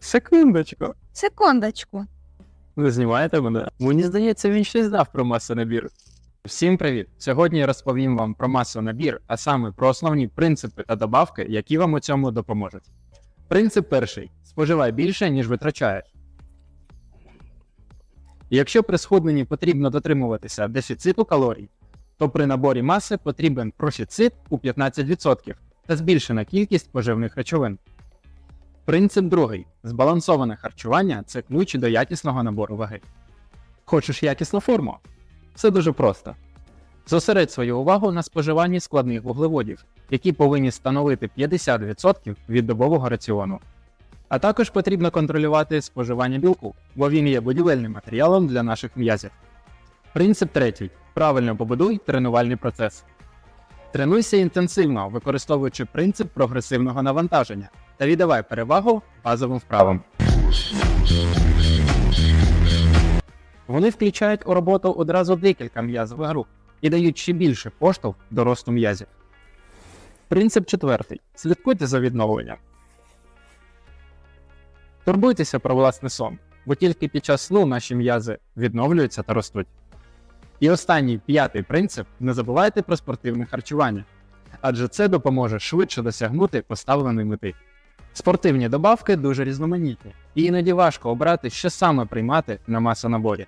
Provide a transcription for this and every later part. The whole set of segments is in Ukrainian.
Секундочку. Секундочку. Ви знімаєте мене? Мені здається, він щось знав про масонабір. Всім привіт! Сьогодні я розповім вам про масонабір, а саме про основні принципи та добавки, які вам у цьому допоможуть. Принцип перший: споживай більше, ніж витрачаєш. Якщо при схудненні потрібно дотримуватися дефіциту калорій, то при наборі маси потрібен профіцит у 15% та збільшена кількість поживних речовин. Принцип другий: збалансоване харчування це ключ до якісного набору ваги. Хочеш якісну форму? Все дуже просто. Зосередь свою увагу на споживанні складних вуглеводів, які повинні становити 50% від добового раціону. А також потрібно контролювати споживання білку, бо він є будівельним матеріалом для наших м'язів. Принцип третій: правильно побудуй тренувальний процес. Тренуйся інтенсивно, використовуючи принцип прогресивного навантаження та віддавай перевагу базовим вправам. Вони включають у роботу одразу декілька м'язових груп і дають ще більше поштовх до росту м'язів. Принцип четвертий. Слідкуйте за відновленням. Турбуйтеся про власний сон, бо тільки під час сну наші м'язи відновлюються та ростуть. І останній п'ятий принцип не забувайте про спортивне харчування, адже це допоможе швидше досягнути поставленої мети. Спортивні добавки дуже різноманітні, і іноді важко обрати, що саме приймати на масонаборі.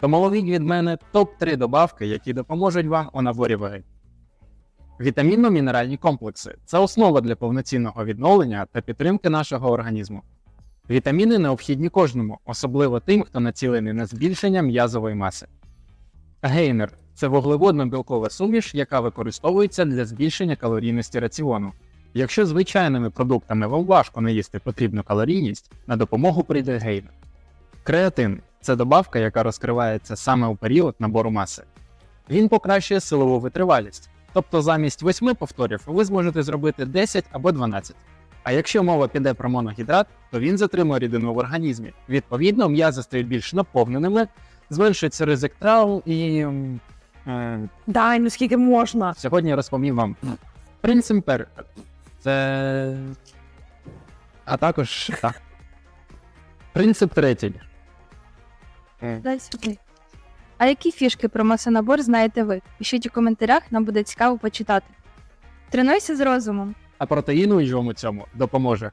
Тому ловіть від мене топ-3 добавки, які допоможуть вам у наборі ваги. Вітамінно-мінеральні комплекси це основа для повноцінного відновлення та підтримки нашого організму. Вітаміни необхідні кожному, особливо тим, хто націлений на збільшення м'язової маси. Гейнер це вуглеводно-білкова суміш, яка використовується для збільшення калорійності раціону. Якщо звичайними продуктами вам важко не їсти потрібну калорійність, на допомогу прийде гейнер. Креатин це добавка, яка розкривається саме у період набору маси. Він покращує силову витривалість, тобто замість 8 повторів ви зможете зробити 10 або 12. А якщо мова піде про моногідрат, то він затримує рідину в організмі. Відповідно, м'язи стають більш наповненими, зменшується ризик травм і. Е, Дай, ну скільки можна. Сьогодні я розповім вам принцип пер... Це. А також. Так. Принцип третій. Дай сюди. А які фішки про масонабор знаєте ви? Пишіть у коментарях, нам буде цікаво почитати. Тренуйся з розумом. А протеїну у цьому допоможе